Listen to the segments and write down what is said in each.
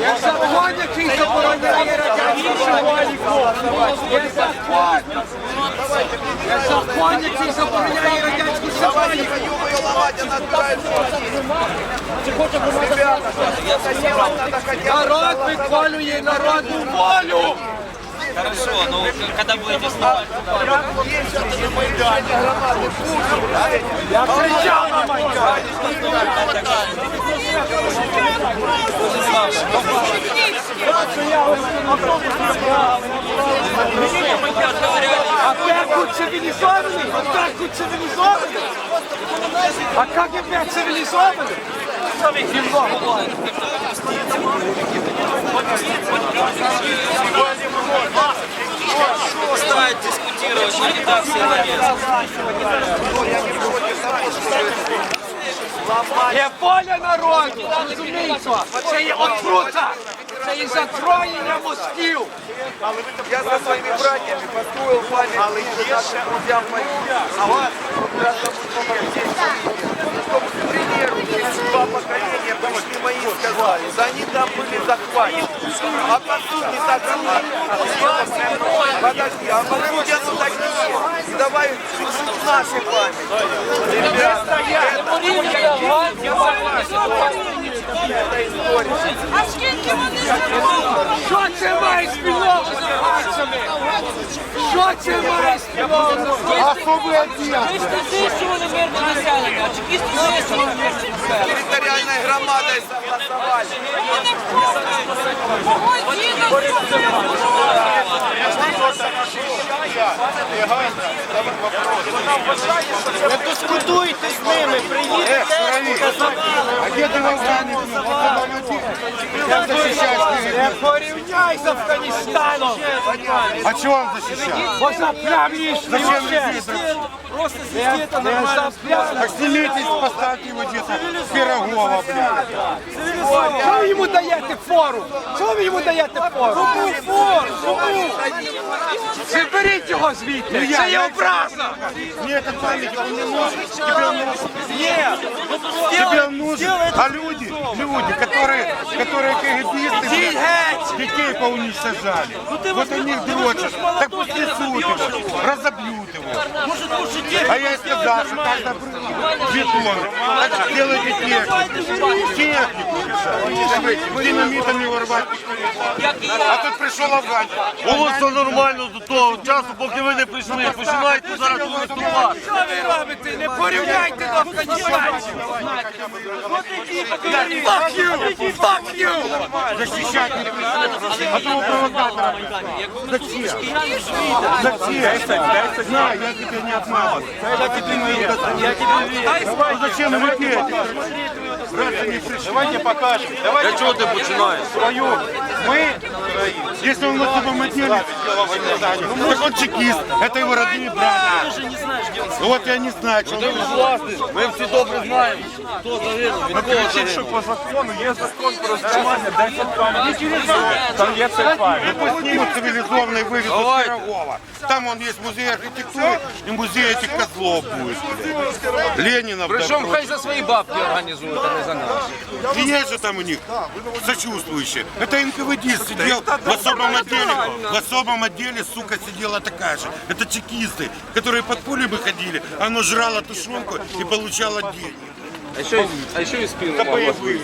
Є закон, який забороняє радянську валіку. Є закон. Радянську саваліку. Народ виконує народну волю. Хорошо, ну, но ну, когда будете снимать? Я весил на Майдане гранаты Путин. Я кричал на Майдане. А как тут цивилизованный? А как тут цивилизованный? А как опять цивилизованный? Стоит дискутировать, на Є воля народу, розумієте? Це є отрута, це є затроєння мозків. Я со своими братьями построил памятник нашим друзьям моим. А вас, чтобы, к примеру, через два поколения А по сути так. Подожди, а по сути оно так и есть. Давай чуть-чуть нашей памяти. Ребята, это история. А скільки вони заробили? Що це має спільного з афганцями? Що це має спільного з? Ви ж не знищували мирне населення, а чекісти знищували мирне населення. Громадой согласовали. Діда Дискутуйте з ними, приїдете. А де ти вам? Защищаешь Не порівняй з Афганістаном! А чего он защищает? Бо заплямлюєш Зачем вы вообще! здесь? Просто здесь это нормально. Так снимитесь, поставьте его где-то в Пирогова, блядь. Що ви йому даєте фору? Що ви йому даєте фору? Кому фору? Кому? Заберіть його звідти! Це є образа! Мне этот памятник, он не нужен. Тебе он нужен. Ні! Тебе он нужен. А люди, люди, которые, которые КГБисты, Геть! детей поуничтожали. Вот они их дрочат. Так пусть несут его, разобьют его. А я сказал, что каждый бетон. Так сделайте технику. Технику. Динамитом его рвать. А тут пришел Афган. Було все нормально до того часу, поки ви не прийшли. Починаєте зараз користувати. Що ви робите? Не порівняйте до афганістанців! Fuck you! Fuck you! Защищать не пришел. А то его провокатора. Зачем? Зачем? Знаю, я тебя не обманываю. Я тебе верю. Ну зачем вы петь? Раз не пришли. Давайте покажем. Для чого ти починаєш? свою. Мы, если он вот в отделе, так он чекист, это его родные брат. Вот я не знаю, что он Власне, ми всі добре знаємо, хто загинув, від кого загинув. по закону є закон про розташування 10 пам'ятників. Там є цей файл. Пусть снимут цивилизованный вывез из Пирогова. Там он есть музей архитектуры и музей этих козлов будет. Ленина Причому хай за свої бабки організують, а не за наші. И есть же там у них сочувствующие. Это НКВД сидел в особом отделе. В особом отделе, сука, сидела такая же. Это чекисты, которые под поле бы ходили. Оно жрало тушенку и получало деньги. А що, а що із спину Это боевые.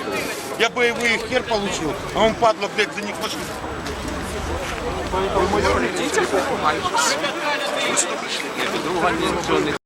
Я боевые хер получил, а он, падла, блядь, за них. Друга нічого не